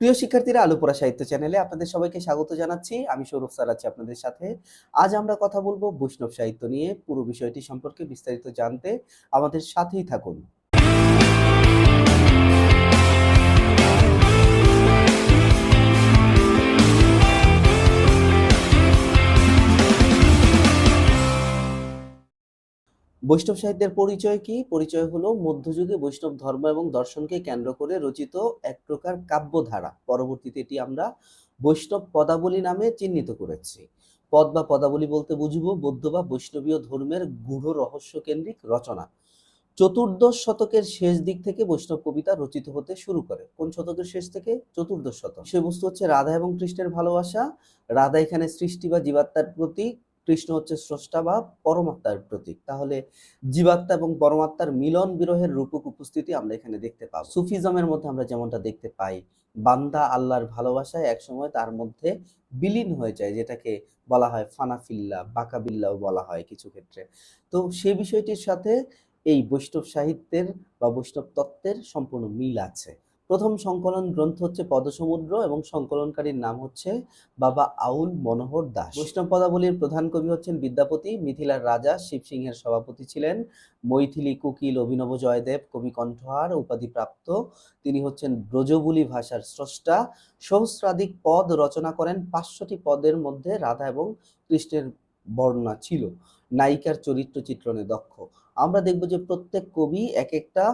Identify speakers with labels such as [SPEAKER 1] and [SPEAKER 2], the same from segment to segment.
[SPEAKER 1] প্রিয় শিক্ষার্থীরা আলুপুরা সাহিত্য চ্যানেলে আপনাদের সবাইকে স্বাগত জানাচ্ছি। আমি সৌরভ স্যার আছি আপনাদের সাথে। আজ আমরা কথা বলব বৈষ্ণব সাহিত্য নিয়ে। পুরো বিষয়টি সম্পর্কে বিস্তারিত জানতে আমাদের সাথেই থাকুন। বৈষ্ণব সাহিত্যের পরিচয় কি? পরিচয় হলো মধ্যযুগে বৈষ্ণব ধর্ম এবং দর্শনকে কেন্দ্র করে রচিত এক প্রকার কাব্যধারা। পরবর্তীতে এটি আমরা বৈষ্ণব পদাবলী নামে চিহ্নিত করেছি। পদ বা পদাবলী বলতে বুঝব বৌদ্ধ বা বৈষ্ণবীয় ধর্মের গূঢ় রহস্য কেন্দ্রিক রচনা। চতুর্দশ শতকের শেষ দিক থেকে বৈষ্ণব কবিতা রচিত হতে শুরু করে। কোন শতকের শেষ থেকে? চতুর্দশ শতক। সে বস্তু হচ্ছে রাধা এবং কৃষ্ণের ভালোবাসা। রাধা এখানে সৃষ্টি বা জীবাত্মার প্রতীক। কৃষ্ণ হচ্ছে স্রষ্টা বা পরমাত্মার প্রতীক। তাহলে জীবাত্মা এবং পরমাত্মার মিলন বিরহের রূপক উপস্থিতি আমরা এখানে দেখতে পাবো। সুফিজমের মধ্যে আমরা যেমনটা দেখতে পাই, বান্দা আল্লাহর ভালোবাসায় একসময় তার মধ্যে বিলীন হয়ে যায়, যেটাকে বলা হয় ফানাফিল্লা, বাকাবিল্লাও বলা হয় কিছু ক্ষেত্রে। তো সে বিষয়টির সাথে এই বৈষ্ণব সাহিত্যের বা বৈষ্ণব তত্ত্বের সম্পূর্ণ মিল আছে। প্রথম সংকলন গ্রন্থ হচ্ছে পদসমুদ্র এবং সংকলনকারীর নাম হচ্ছে বাবা আউল মনোহর দাস। বৈষ্ণব পদাবলীর প্রধান কবি হচ্ছেন বিদ্যাপতি, মিথিলার রাজা শিবসিংহের সভাপতি ছিলেন, মৈথিলি, কুকিল, অভিনব জয়দেব, কবি কণ্ঠহার, উপাধিপ্রাপ্ত, তিনি হচ্ছেন ব্রজবুলি ভাষার স্রষ্টা। সহস্রাধিক পদ রচনা করেন, পাঁচশোটি পদের মধ্যে রাধা এবং কৃষ্ণের বর্ণনা ছিল। নায়িকার চরিত্র চিত্রণে দক্ষ। আমরা দেখব যে প্রত্যেক কবি এক একটা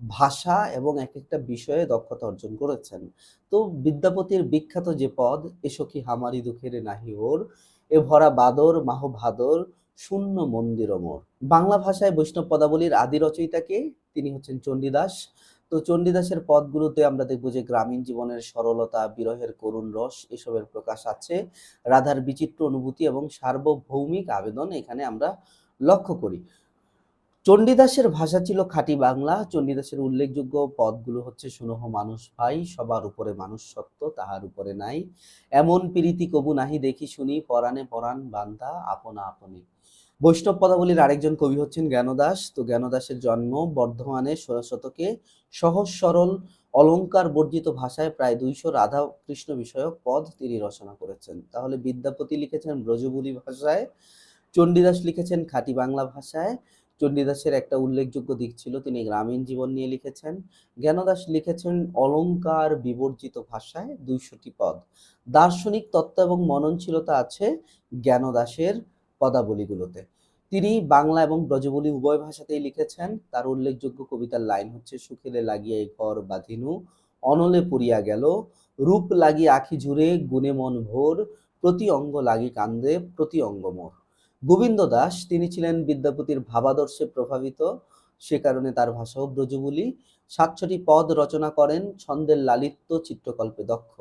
[SPEAKER 1] ভাষা এবং এক একটা বিষয়ে দক্ষতা অর্জন করেছেন। তো বিদ্যাপতির বিখ্যাত যে পদ এসখী হামারি দুঃখের নাহি ওর, এ ভরা বাদর মাহ ভাদর, শূন্য মন্দির মোর বাংলা ভাষায় বৈষ্ণব পদাবলীর আদি রচয়িতাকে তিনি হচ্ছেন চণ্ডীদাস। তো চণ্ডীদাসের পদগুলোতে আমরা দেখব যে গ্রামীণ জীবনের সরলতা, বিরহের করুণ রস, এসবের প্রকাশ আছে। রাধার বিচিত্র অনুভূতি এবং সার্বভৌমিক আবেদন এখানে আমরা লক্ষ্য করি। চণ্ডীদাসের ভাষা ছিল খাঁটি বাংলা। চণ্ডীদাসের উল্লেখযোগ্য পদগুলো হচ্ছে শুনহ মানুষ ভাই, সবার উপরে মানুষ সত্য, তাহার উপরে নাই। এমন প্রীতি কবু নাহি, দেখি শুনি, পরাণে পরাণ বান্ধা আপনা আপনি। বৈষ্ণব পদাবলীর আরেকজন কবি হচ্ছেন জ্ঞানদাস। তো জ্ঞানদাসের জন্ম বর্ধমানে ষোলো শতকে। সহজ, সরল অলঙ্কার বর্জিত ভাষায় প্রায় দুইশো রাধা কৃষ্ণ বিষয়ক পদ তিনি রচনা করেছেন। তাহলে বিদ্যাপতি লিখেছেন ব্রজবুলি ভাষায়, চণ্ডীদাস লিখেছেন খাঁটি বাংলা ভাষায়। চণ্ডীদাসের একটা উল্লেখযোগ্য দিক ছিল, তিনি গ্রামীণ জীবন নিয়ে লিখেছেন। জ্ঞানদাস লিখেছেন অলঙ্কার বিবর্জিত ভাষায় দুইশোটি পদ। দার্শনিক তত্ত্ব এবং মননশীলতা আছে জ্ঞানদাসের পদাবলীগুলোতে। তিনি বাংলা এবং ব্রজবুলি উভয় ভাষাতেই লিখেছেন। তার উল্লেখযোগ্য কবিতার লাইন হচ্ছে, সুখেলে লাগিয়ে ঘর বাঁধিনু, অনলে পড়িয়া গেল, রূপ লাগি আখি জুড়ে গুণে মন ভোর, প্রতি অঙ্গ লাগি কান্দে, প্রতি অঙ্গ মোর। গোবিন্দ দাস, তিনি ছিলেন বিদ্যাপতির ভাবাদর্শে প্রভাবিত। সে কারণে তার ভাষাও ব্রজবুলি সাতশোটি পদ রচনা করেন, ছন্দের লালিত্য চিত্রকল্পে দক্ষ।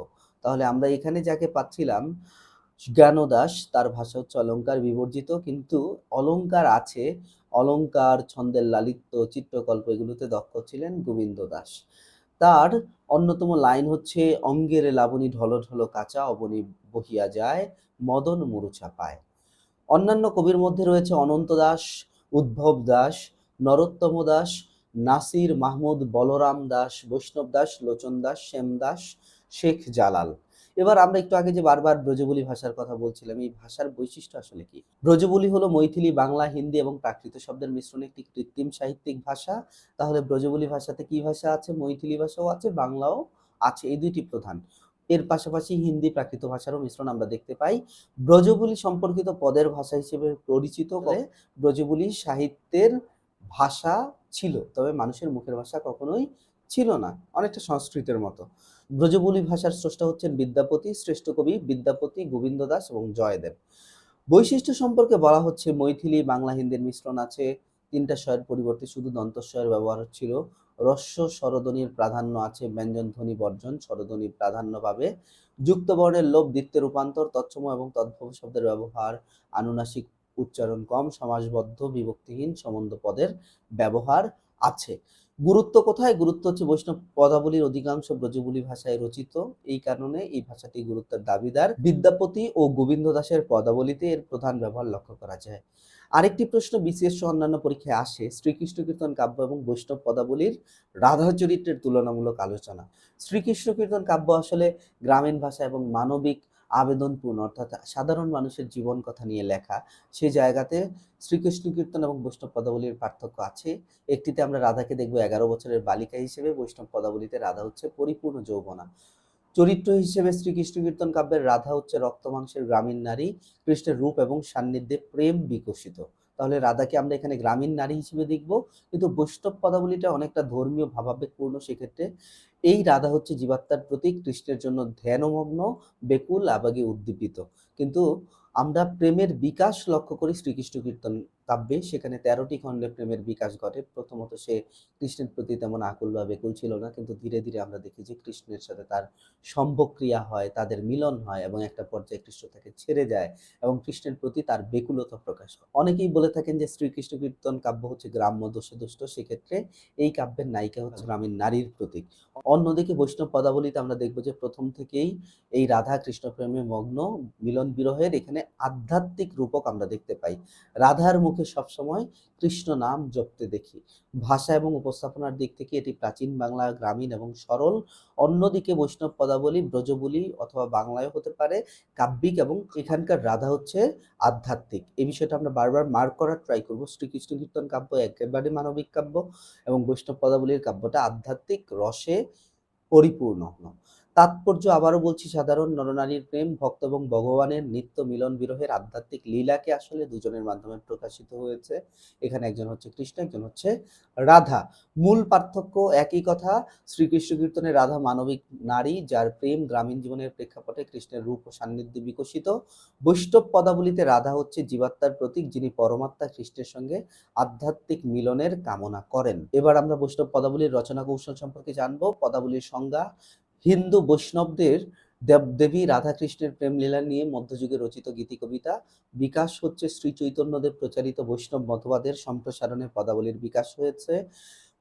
[SPEAKER 1] তাহলে আমরা এখানে যাকে পাচ্ছিলাম জ্ঞানদাস তার ভাষা হচ্ছে অলঙ্কার বিবর্জিত, কিন্তু অলঙ্কার আছে, অলঙ্কার, ছন্দের লালিত্য চিত্রকল্প এগুলোতে দক্ষ ছিলেন গোবিন্দ দাস। তার অন্যতম লাইন হচ্ছে, অঙ্গের লাবণী ঢল ঢল কাঁচা, অবনী বহিয়া যায়, মদন মুরুচা পায় অন্যান্য কবির মধ্যে রয়েছে অনন্ত দাস উদ্ভব দাস, নরোত্তম দাস, নাসির মাহমুদ, বলরাম দাস, বৈষ্ণব দাস, লোচন দাস, শ্যাম দাস, শেখ জালাল। এবার আমরা একটু আগে যে বারবার ব্রজবুলি ভাষার কথা বলছিলাম, এই ভাষার বৈশিষ্ট্য আসলে কি? ব্রজবুলি হলো মৈথিলি, বাংলা, হিন্দি এবং প্রাকৃত শব্দের মিশ্রণে একটি কৃত্রিম সাহিত্যিক ভাষা। তাহলে ব্রজবুলি ভাষাতে কি ভাষা আছে? মৈথিলি ভাষাও আছে, বাংলাও আছে। এই দুইটি প্রধান। এর পাশাপাশি হিন্দি প্রাকৃত ভাষারও মিশ্রণ আমরা দেখতে পাই। ব্রজবুলি সম্পর্কিত পদের ভাষা হিসেবে পরিচিত করে ব্রজবুলি সাহিত্যের ভাষা ছিল, তবে মানুষের মুখের ভাষা কখনোই ছিল না, অনেকটা সংস্কৃতের মতো। ব্রজবুলি ভাষার স্রষ্টা হচ্ছেন বিদ্যাপতি, শ্রেষ্ঠ কবি বিদ্যাপতি গোবিন্দ দাস এবং জয়দেব। বৈশিষ্ট্য সম্পর্কে বলা হচ্ছে, মৈথিলি বাংলা হিন্দির মিশ্রণ আছে, তিনটা স্বয়ের পরিবর্তে শুধু দন্তস্বয়ের ব্যবহার ছিল রস্য স্বরধ্বনির প্রাধান্য আছে ব্যঞ্জন, ধ্বনি, বর্জন। স্বরধ্বনি প্রাধান্য পাবে যুক্ত বর্ণের লোভ দ্বিত্বের রূপান্তর, তৎসম এবং তদ্ভব শব্দের ব্যবহার, আনুনাসিক উচ্চারণ কম সমাজবদ্ধ বিভক্তিহীন, সম্বন্ধ পদের ব্যবহার আছে। গুরুত্ব কোথায়? গুরুত্ব হচ্ছে বৈষ্ণব পদাবলীর অধিকাংশ ব্রজবুলি ভাষায় রচিত। এই কারণে এই ভাষাটি গুরুত্বের দাবিদার। বিদ্যাপতি ও গোবিন্দ দাসের পদাবলীতে এর প্রধান ব্যবহার লক্ষ্য করা যায়। আরেকটি প্রশ্ন বিসিএস অন্যান্য পরীক্ষায় আসে। শ্রীকৃষ্ণ কীর্তন কাব্য এবং বৈষ্ণব পদাবলীর রাধা চরিত্রের তুলনামূলক আলোচনা। শ্রীকৃষ্ণ কীর্তন কাব্য আসলে গ্রামীণ ভাষা এবং মানবিক আবেদনপূর্ণ, অর্থাৎ সাধারণ মানুষের জীবন কথা নিয়ে লেখা। সেই জায়গাতে শ্রীকৃষ্ণ কীর্তন এবং বৈষ্ণব পদাবলীর পার্থক্য আছে। একটিতে আমরা রাধাকে দেখব এগারো বছরের বালিকা হিসেবে, বৈষ্ণব পদাবলীতে রাধা হচ্ছে পরিপূর্ণ যৌবনা। চরিত্র হিসেবে শ্রীকৃষ্ণ কীর্তন কাব্যের রাধা হচ্ছে রক্ত মাংসের গ্রামীণ নারী, কৃষ্ণের রূপ এবং সান্নিধ্যে প্রেম বিকশিত। তাহলে রাধাকে আমরা এখানে গ্রামীণ নারী হিসেবে দেখব, কিন্তু বৈষ্ণব পদাবলীটা অনেকটা ধর্মীয়, ভাবাবেগপূর্ণ সেক্ষেত্রে এই রাধা হচ্ছে জীবাত্মার প্রতীক, কৃষ্ণের জন্য ধ্যানমগ্ন বেকুল আবেগে উদ্দীপিত। কিন্তু আমরা প্রেমের বিকাশ লক্ষ্য করি শ্রীকৃষ্ণ কীর্তন কাব্যে সেখানে তেরোটি খণ্ডে প্রেমের বিকাশ ঘটে। প্রথমত সে কৃষ্ণের প্রতি তেমন আকুল বা বেকুল ছিল না, কিন্তু ধীরে ধীরে আমরা দেখি যে কৃষ্ণের সাথে তার সম্ভক্রিয়া হয়, তাদের মিলন হয় এবং একটা পর্যায়ে কৃষ্ণ তাকে ছেড়ে যায় এবং কৃষ্ণের প্রতি তার বেকুলতা প্রকাশ হয়। অনেকেই বলে থাকেন যে শ্রীকৃষ্ণ কীর্তন কাব্য হচ্ছে গ্রাম্য দোষে দুষ্ট সেক্ষেত্রে এই কাব্যের নায়িকা হচ্ছে গ্রামীণ নারীর প্রতীক। অন্যদিকে বৈষ্ণব পদাবলীতে আমরা দেখব যে প্রথম থেকেই এই রাধা কৃষ্ণ প্রেমে মগ্ন, মিলন বিরহের এখানে আধ্যাত্মিক রূপক আমরা দেখতে পাই। রাধার মুখে সবসময় কৃষ্ণ নাম জপতে দেখি। ভাষা এবং উপস্থাপনার দিক থেকে এটি প্রাচীন বাংলা, গ্রামীণ এবং সরল। অন্যদিকে বৈষ্ণব পদাবলী, ব্রজবুলি অথবা বাংলায় হতে পারে। কাব্যিক এবং এখানকার রাধা হচ্ছে আধ্যাত্মিক। এই বিষয়টা আমরা বারবার মার্ক করার ট্রাই করব। শ্রীকৃষ্ণ কীর্তন কাব্য একেবারে মানবিক কাব্য এবং বৈষ্ণব পদাবলীর কাব্যটা আধ্যাত্মিক, রসে পরিপূর্ণ। তাৎপর্য আবারও বলছি, সাধারণ নরনারীর প্রেম, ভক্ত এবং ভগবানের নিত্য মিলন বিরহের আধ্যাত্মিক লীলাকে আসলে দুজনের মাধ্যমে প্রকাশিত হয়েছে। এখানে একজন হচ্ছে কৃষ্ণ, একজন হচ্ছে রাধা। মূল পার্থক্য একই কথা, শ্রীকৃষ্ণ কীর্তনে রাধা মানবিক নারী, যার প্রেম গ্রামীণ জীবনের প্রেক্ষাপটে কৃষ্ণের রূপ ও সান্নিধ্যে বিকশিত। বৈষ্ণব পদাবলীতে রাধা হচ্ছে জীবাত্মার প্রতীক, যিনি পরমাত্মা কৃষ্ণের সঙ্গে আধ্যাত্মিক মিলনের কামনা করেন। এবার আমরা বৈষ্ণব পদাবলীর রচনা কৌশল সম্পর্কে জানব। পদাবলীর সংজ্ঞা হিন্দু বৈষ্ণবদের দেব দেবী রাধাকৃষ্ণের প্রেমলীলা নিয়ে মধ্যযুগে রচিত গীতি কবিতা বিকাশ হচ্ছে শ্রী চৈতন্যদেব প্রচারিত বৈষ্ণব মতবাদের সম্প্রসারণে পদাবলীর বিকাশ হয়েছে।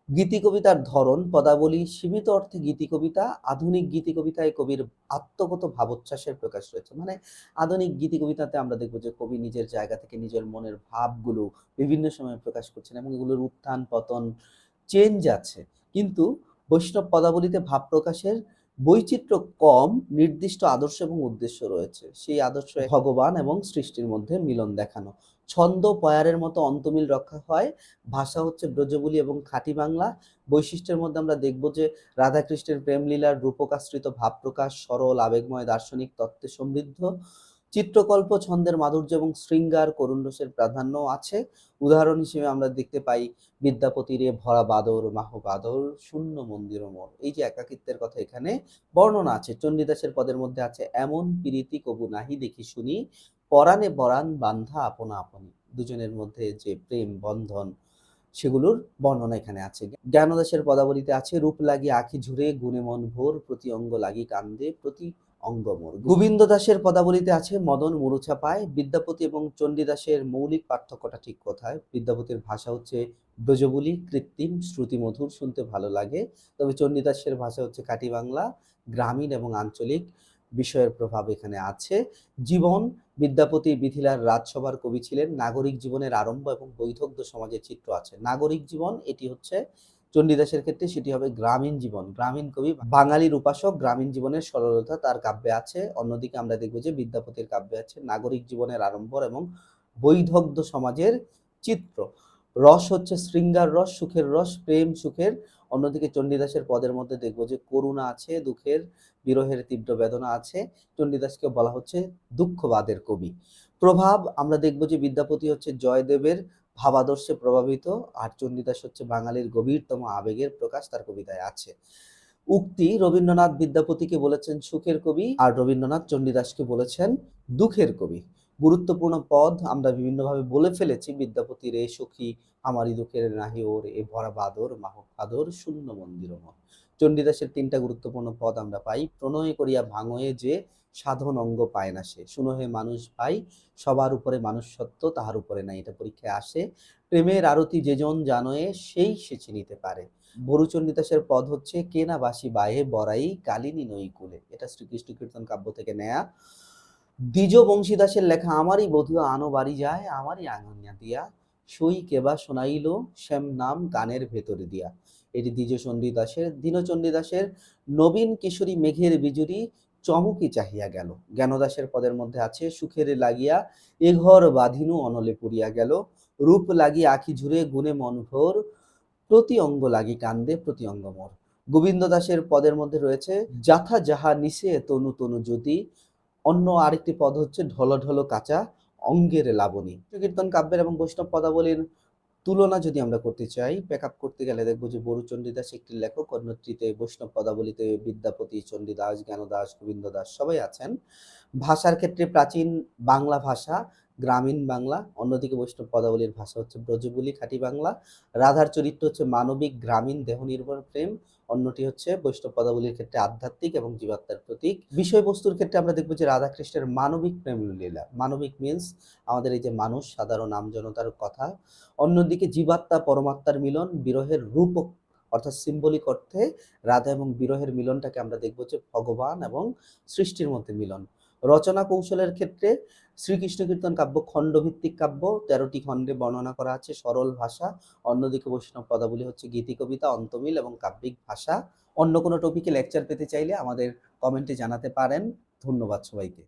[SPEAKER 1] গীতি কবিতার ধরন, পদাবলী, সীমিত অর্থে গীতি কবিতা আধুনিক গীতি কবিতায় কবির আত্মগত ভাবোচ্ছ্বাসের প্রকাশ রয়েছে। মানে আধুনিক গীতি কবিতাতে আমরা দেখব যে কবি নিজের জায়গা থেকে নিজের মনের ভাবগুলো বিভিন্ন সময়ে প্রকাশ করছেন এবং এগুলোর উত্থান, পতন চেঞ্জ আছে। কিন্তু বৈষ্ণব পদাবলীতে ভাব প্রকাশের বৈচিত্র্য কম, নির্দিষ্ট আদর্শ এবং উদ্দেশ্য রয়েছে। সেই আদর্শ ভগবান এবং সৃষ্টির মধ্যে মিলন দেখানো। ছন্দ, পয়ারের মতো অন্তমিল রক্ষা হয়। ভাষা হচ্ছে ব্রজবুলি এবং খাঁটি বাংলা। বৈশিষ্ট্যের মধ্যে আমরা দেখব যে রাধাকৃষ্ণের প্রেমলীলার রূপকাশ্রিত ভাব প্রকাশ সরল, আবেগময়, দার্শনিক, তত্ত্বে সমৃদ্ধ। চিত্রকল্প, ছন্দের মাধুর্য এবং শৃঙ্গার করুণ রসের প্রাধান্য আছে। উদাহরণ হিসেবে আমরা দেখতে পাই বিদ্যাপতিরে ভরা বাদর মাহ বাদর শূন্য মন্দির মোর। এই যে একাকিত্বের কথা এখানে বর্ণনা আছে, চণ্ডীদাসের পদের মধ্যে আছে, এমন প্রীতি কবু নাহি দেখি শুনি, পরাণে পরাণ বান্ধা আপনা আপনি। দুজনের মধ্যে যে প্রেম, বন্ধন, সেগুলোর বর্ণনা এখানে আছে। জ্ঞানদাসের পদাবলীতে আছে, রূপ লাগি আখি ঝুরে গুণে মন ভোর, প্রতি অঙ্গ লাগি কান্দে, প্রতি অঙ্গমোর গোবিন্দ দাসের পদাবলীতে আছে মদন মুরুছা পায় বিদ্যাপতি এবং চণ্ডীদাসের মৌলিক পার্থক্যটা ঠিক কোথায়? বিদ্যাপতির ভাষা হচ্ছে ব্রজবুলি, কৃত্রিম, শ্রুতিমধুর, শুনতে ভালো লাগে। তবে চণ্ডীদাসের ভাষা হচ্ছে কাটি বাংলা, গ্রামীণ এবং আঞ্চলিক বিষয়ের প্রভাব এখানে আছে। জীবন, বিদ্যাপতি মিথিলার রাজসভার কবি ছিলেন। নাগরিক জীবনের আরম্ভ এবং বৈধব্য সমাজের চিত্র আছে। নাগরিক জীবন, এটি হচ্ছে চণ্ডীদাসের ক্ষেত্রে সেটি হবে গ্রামীণ জীবন। গ্রামীণ কবি বাঙালির উপাসক গ্রামীণ জীবনের সরলতা তার কাব্যে আছে। অন্যদিকে আমরা দেখব যে বিদ্যাপতির কাব্যে আছে নাগরিক জীবনের আড়ম্বর এবং বৈধগ্ধ সমাজের চিত্র। রস হচ্ছে শৃঙ্গার রস, সুখের রস, প্রেম, সুখের। অন্যদিকে চণ্ডীদাসের পদের মধ্যে দেখব যে করুণা আছে, দুঃখের, বিরহের তীব্র বেদনা আছে। চণ্ডীদাসকে বলা হচ্ছে দুঃখবাদের কবি। প্রভাব, আমরা দেখব যে বিদ্যাপতি হচ্ছে জয়দেবের ভাবাদর্শে প্রভাবিত আর চণ্ডীদাস হচ্ছে বাঙালির গভীরতম আবেগের প্রকাশ তার কবিতায় আছে। উক্তি রবীন্দ্রনাথ বিদ্যাপতিকে বলেছেন সুখের কবি আর রবীন্দ্রনাথ চণ্ডীদাসকে বলেছেন দুঃখের কবি। গুরুত্বপূর্ণ পদ আমরা বিভিন্নভাবে বলে ফেলেছি, বিদ্যাপতির এ সখী, আমারই দুঃখের নাহি ওর, এ ভরা বাদর, মাহ ফাদর, শূন্য মন্দির মন চণ্ডীদাসের তিনটা গুরুত্বপূর্ণ পদ আমরা পাই, প্রণয় করিয়া ভাঙয়ে যে সাধন অঙ্গ পায় না সে। শুনহে মানুষ পাই সবার উপরে মানুষ সত্য, তাহার উপরে নাই। এটা পরীক্ষায় আসে। প্রেমের আরতি যেজন জানয়ে, সেই সে চিনিতে পারে। বরুচন্ডিদাসের পদ হচ্ছে কেনা বাসি বাহে বড়াই কালিনী নই কুলে। এটা শ্রীকৃষ্ণ কীর্তন কাব্য থেকে নেয়া। দ্বিজ বংশীদাসের লেখা, আমারই বধূ আনো বাড়ি যায়, আমারই আঙনিয়া দিয়া। সই কেবা শোনাইল, শ্যাম নাম গানের ভেতরে দিয়া। এটি দ্বিজ চণ্ডীদাসের দীনচণ্ডীদাসের নবীন কিশোরী মেঘের বিজুরি চমকি চাহিয়া গেল। জ্ঞানদাসের পদের মধ্যে আছে, সুখের লাগিয়া এঘর বাঁধিনু অনলে পুরিয়া গেল। রূপ লাগি আখি ঝুরে গুণে মন ভোর প্রতি অঙ্গ লাগি কান্দে প্রতি অঙ্গ মোর। গোবিন্দ দাসের পদের মধ্যে রয়েছে, যাথা যাহা নিশে তনু তনু জ্যোতি, অন্য আরেকটি পদ হচ্ছে ঢল ঢল কাঁচা, অঙ্গের লাবণী। কীর্তন কাব্যের এবং বৈষ্ণব পদাবলীর তুলনা যদি আমরা করতে চাই আপ করতে গেলে দেখব যে বড়ু চণ্ডীদাস একটি লেখক অন্যত্রীতে বৈষ্ণব পদাবলিতে বিদ্যাপতি চণ্ডীদাস জ্ঞানদাস গোবিন্দ দাস সবাই আছেন। ভাষার ক্ষেত্রে প্রাচীন বাংলা ভাষা গ্রামীণ বাংলা, অন্যদিকে বৈষ্ণব পদাবলীর ভাষা হচ্ছে ব্রজবুলি, খাঁটি বাংলা। রাধার চরিত্র হচ্ছে মানবিক, গ্রামীণ, দেহনির্ভর প্রেম। অন্যটি হচ্ছে বৈষ্ণব পদাবলীর ক্ষেত্রে আধ্যাত্মিক এবং জীবাত্মার প্রতীক। বিষয়বস্তুর ক্ষেত্রে আমরা দেখব যে রাধাকৃষ্ণের মানবিক প্রেম লীলা। মানবিক মিন্স আমাদের এই যে মানুষ, সাধারণ আমজনতার কথা। অন্যদিকে জীবাত্মা, পরমাত্মার মিলন, বিরহের রূপক, অর্থাৎ সিম্বলিক অর্থে রাধা এবং বিরহের মিলনটাকে আমরা দেখব যে ভগবান এবং সৃষ্টির মধ্যে মিলন। রচনা কৌশলের ক্ষেত্রে শ্রীকৃষ্ণ কীর্তন কাব্য খণ্ডভিত্তিক কাব্য। তেরোটি খণ্ডে বর্ণনা করা আছে সরল ভাষা। অন্যদিকে বৈষ্ণব পদাবলী হচ্ছে গীতি কবিতা, অন্তমিল এবং কাব্যিক ভাষা। অন্য কোনো টপিকে লেকচার পেতে চাইলে আমাদের কমেন্টে জানাতে পারেন। ধন্যবাদ সবাইকে।